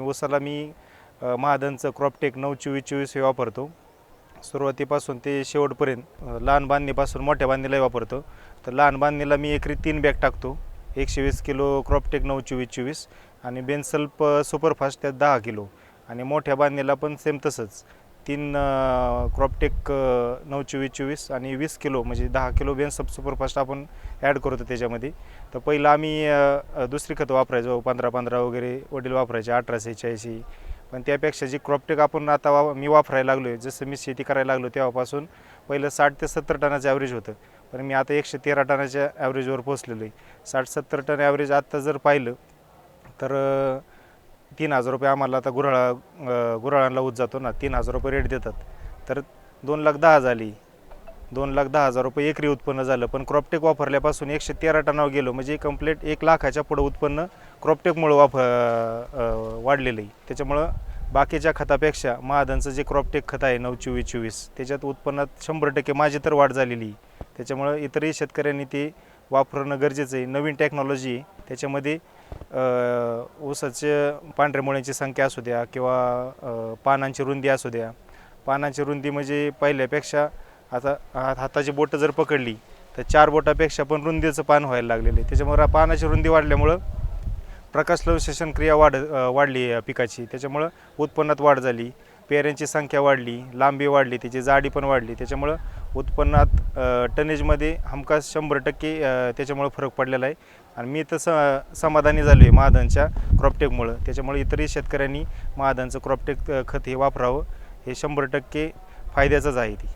ऊसाला मी महादनचं क्रॉपटेक नऊ चोवीस चोवीस हे वापरतो. सुरुवातीपासून ते शेवटपर्यंत लहान बांधणीपासून मोठ्या बांधणीलाही वापरतो. तर लहान बांधणीला मी एकरी तीन बॅग टाकतो. एकशे वीस किलो क्रॉपटेक नऊ चोवीस चोवीस. आणि बेनसल्प सुपरफास्ट त्यात दहा किलो. आणि मोठ्या बांधणीला पण सेम तसंच. तीन क्रॉपटेक नऊ चोवीस चोवीस आणि वीस किलो म्हणजे दहा किलो बेनसल्प सुपरफास्ट आपण ॲड करतो त्याच्यामध्ये. तर पहिलं आम्ही दुसरी खतं वापरायचो पंधरा पंधरा वगैरे वडील वापरायचे अठराशे चाळीशी पण त्यापेक्षा जी क्रॉपटेक आपण आता वा मी वापरायला लागलो आहे जसं मी शेती करायला लागलो तेव्हापासून पहिलं साठ ते सत्तर टनाचं ॲव्हरेज होतं. पण मी आता एकशे तेरा टनाच्या ॲव्हरेजवर पोहोचलेलो आहे साठ सत्तर टन ॲव्हरेज आत्ता जर पाहिलं तर तीन हजार रुपये आम्हाला आता गुराळा गुराळांना गुऱ्हाळांना उत जातो ना तीन हजार रुपये रेट देतात. तर दोन लाख दहा झाली. दोन लाख दहा हजार रुपये एकरी उत्पन्न झालं. पण क्रॉपटेक वापरल्यापासून एकशे तेरा टनावर गेलो. म्हणजे कंप्लीट एक लाखाच्या पुढं उत्पन्न क्रॉपटेकमुळं वाफ वाढलेलं आहे त्याच्यामुळं बाकीच्या खतापेक्षा महादनचं जे क्रॉपटेक खत आहे नऊ चोवीस चोवीस त्याच्यात उत्पन्नात शंभर टक्के माझी तर वाढ झालेली. आहे त्याच्यामुळं इतरही शेतकऱ्यांनी ते वापरणं गरजेचं आहे. नवीन टेक्नॉलॉजी त्याच्यामध्ये ऊसाचे पांढऱ्या मुळ्यांची संख्या असू द्या किंवा पानांची रुंदी असू द्या. पानांची रुंदी म्हणजे पहिल्यापेक्षा आता हाताची बोटं जर पकडली तर चार बोटापेक्षा पण रुंदीचं पान व्हायला लागलेलं आहे. त्याच्यामुळं पानाची रुंदी वाढल्यामुळं प्रकाशलवशेषण क्रिया वाढ वाढली आहे पिकाची. त्याच्यामुळं उत्पन्नात वाढ झाली पेऱ्यांची संख्या वाढली लांबी वाढली त्याची जाडी पण वाढली. त्याच्यामुळं उत्पन्नात टनेजमध्ये हमखास शंभर टक्के त्याच्यामुळं फरक पडलेला आहे. आणि मी तसं समाधानी झालो आहे महाधनच्या क्रॉपटेकमुळं त्याच्यामुळे इतरही शेतकऱ्यांनी महाधनचं क्रॉपटेक खत हे वापरावं. हे शंभर टक्के फायद्याचंच आहे ती.